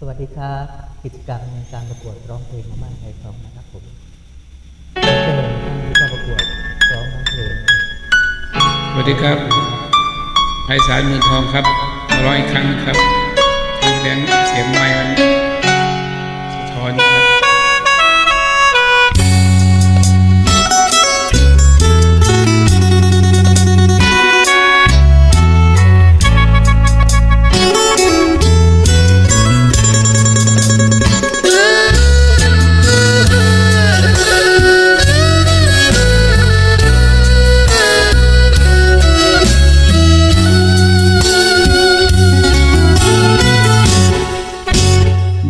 สวัสดีครับ กิจกรรมในการประกวดร้องเพลงมาม่าไทยทองนะครับผมเชิญท่านผู้เข้าประกวดร้องร้องเพลงสวัสดีครับไพศาลเมืองทองครับร้อยครั้งครับทางแสดงเสียงไม้มันสะท้อนครับ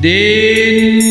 ดิ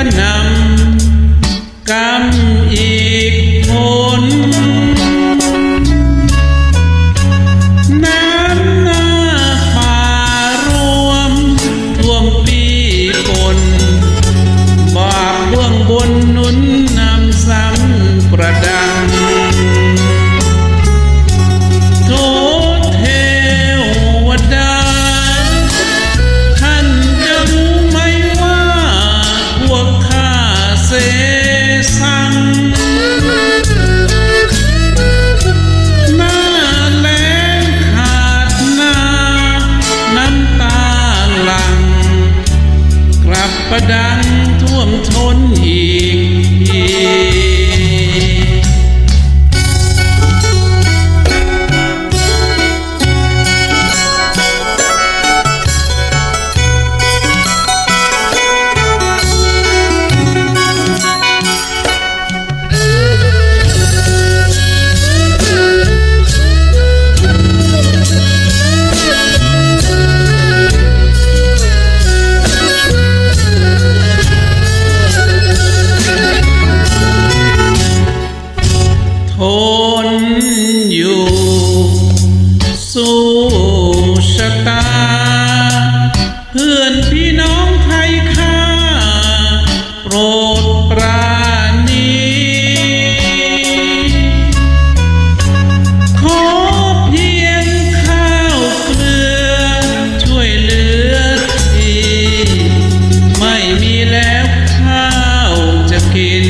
ำก Padang. นอยู่ สู้ชะตา เพื่อนพี่น้องไทยข้าโปรดปราณีขอเพียงข้าวเกลือ ช่วยเหลือที ไม่มีแล้วข้าวจะกิน